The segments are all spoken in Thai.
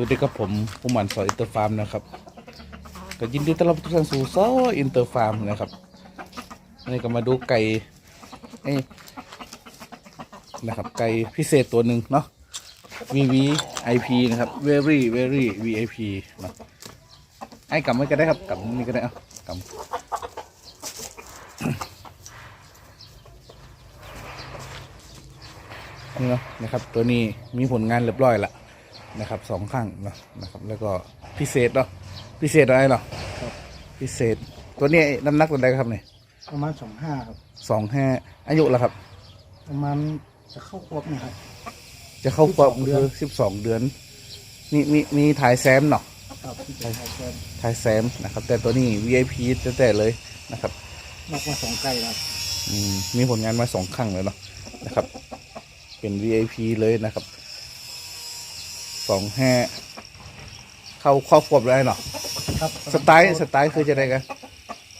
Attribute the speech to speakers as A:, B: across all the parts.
A: วัสดีครับผมผู้มันสออินเตอร์ฟาร์มนะครับก็ยินดีต้อนรับทุกท่านสู่ซออินเตอร์ฟาร์มนะครับนนี้ก็มาดูไก่เอ้นะครับ ไก่พิเศษตัวหนึ่งเนาะ VVIP นะครับ very very VIP นะไอ้กำไว้ก็ได้ครับกำนี่ก็ได้เอากำนี่เนาะนะครับ ตัวนี้มีผลงานเรียบร้อยละ นะครับสองข้างเนาะนะครับ แล้วก็พิเศษเนาะพิเศษอะไรเนาะ
B: ครับ
A: พิเศษ ตัวนี้น้ำหนักตัวใดครับเนี่ย
B: ประมาณสองห้าครับ
A: สองห้าอายุแล้วครับ
B: ประมาณจะเข้าครบนะครับ
A: จะเข้าควบ
B: 12เดื
A: คือ
B: อน
A: สิบสองเดือนมีมีมีถ่ายแซมเนาะ
B: ครับที่เป็นไทยแซม
A: ถ่ายแซมนะครับ แต่ตัวนี้ VIP แต่แต่เลยนะครับ
B: นอกมาสองไก่ครับ
A: อืมมีผลงานมาสองครั้งเลยเนาะนะครับ เป็น VIP เลยนะครับ สองห้าเข้าครอบครัวได้เนาะ
B: ครับ
A: สไตล์สไตล์คือจะได้กัน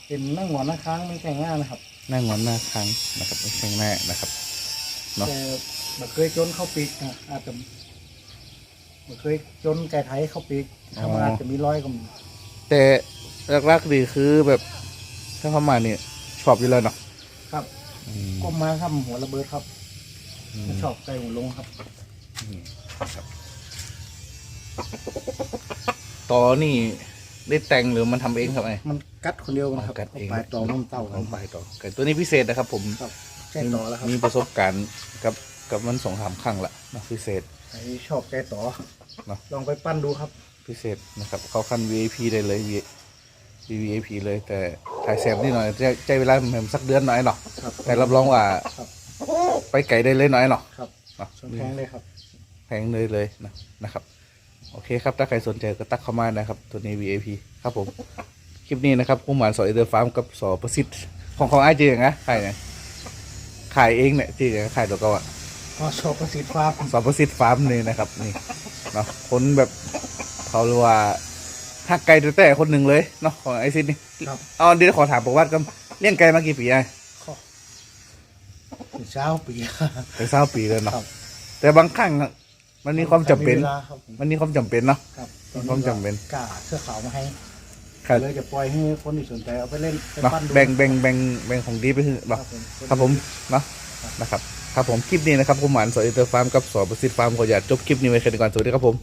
B: เป็นนั่งหัวหน้าค้างไม่แข่งง่ายนะครับ
A: หน้างอนหน้าค้างนะครับไม่ใช่หน้านะครับเนาะ
B: แต่บ่เคยจนเข้าปีกนะอาจจะบ่เคยจนไก่ไทยเข้าปีกถ้ามันอาจจะมีร้อยก็มี
A: แต่แรกๆดีคือแบบถ้าเข้ามาเนี่ยชอบอยู่แล้วเนาะ
B: ครับ
A: อืม
B: ก้มมาครับหัวระเบิดครับ
A: อืม
B: ชอบไก่หัวลงครับ
A: ครับ ต่อนี่ได้แต่งหรือมันทำเองครับไอ้
B: มันกัดคนเดียวนะครับ
A: กัดเอง
B: ปลายต่อน้ำเต้าค
A: เอา
B: รับ
A: ไปต่อไก่ตัวนี้พิเศษนะครับ ผม
B: ครับแก้ต่อแล้วครับ
A: มีประสบการณ์กับกับมันสองสามครั้งละเนาะพิเศษ
B: ใครชอบแก้ต่อ
A: เนอะ
B: ลองไปปั้นดูครับ
A: พิเศษนะครับเข้าขั้น VIP ได้เลย V VIP เลย แต่ถ่ายแซมนี่หน่อยใจใจเวลาเหมือนสักเดือนหน่อยเนาะ
B: ครับ
A: แต่รับรองว่า
B: ครับ
A: ไปไก่ได้เลยหน่อยเนาะ
B: ครับ
A: เนาะ
B: ส่วนแพงเลยครับ
A: แพงเลยเลยนะนะครับ โอเคครับ ถ้าใครสนใจก็ตักเข้ามานะครับ ตัวนี้ VIP ครับผม คลิปนี้นะครับผู้หมานสอเอเดอร์ฟาร์มกับสอประสิทธิ์ของของไอ้จริงนะขายไงขายเองเนี่ยจริงๆขายตัวก็อะ
B: ก็ชอบประสิทธิ์ฟาร์ม
A: สอประสิทธิ์ฟาร์มนี่นะครับนี่เนาะคนแบบเขาเรียกว่าหักไก่แต่ๆคนหนึ่งเลยเนาะของไอซิดนี่
B: ครับ
A: เอาเดี๋ยวขอถามประวัติกันเลี้ยงไก่มากี่ปีไอ้
B: ข้อถึงเช้าปี
A: เป็นเศร้าปีเลยเนาะ
B: ครับ
A: แต่บางครั้งอะ มันมีความจำเป็น
B: วลาครับผม
A: มันมีความจำเป็นเนาะ
B: ครับ
A: มีความจำเป็น
B: กล้าเสื้อขาวมาให้
A: ครับ
B: เลยจะปล่อยให้คนที่สนใจเอาไปเล่นไป
A: เนาะ
B: ปั้นดู
A: แบ่งแบ่งแบ่งแบ่งของดีไปคือ
B: ครั
A: เนาะ
B: บผม
A: ครับผมเนาะนะครับครับผมคลิปนี้นะครับผมหมานสอเอเตอร์ฟาร์มกับสอประสิทธิ์ฟาร์มขออยากจบคลิปนี้ไว้แค่นี้ก่อนสวัสดีครับผม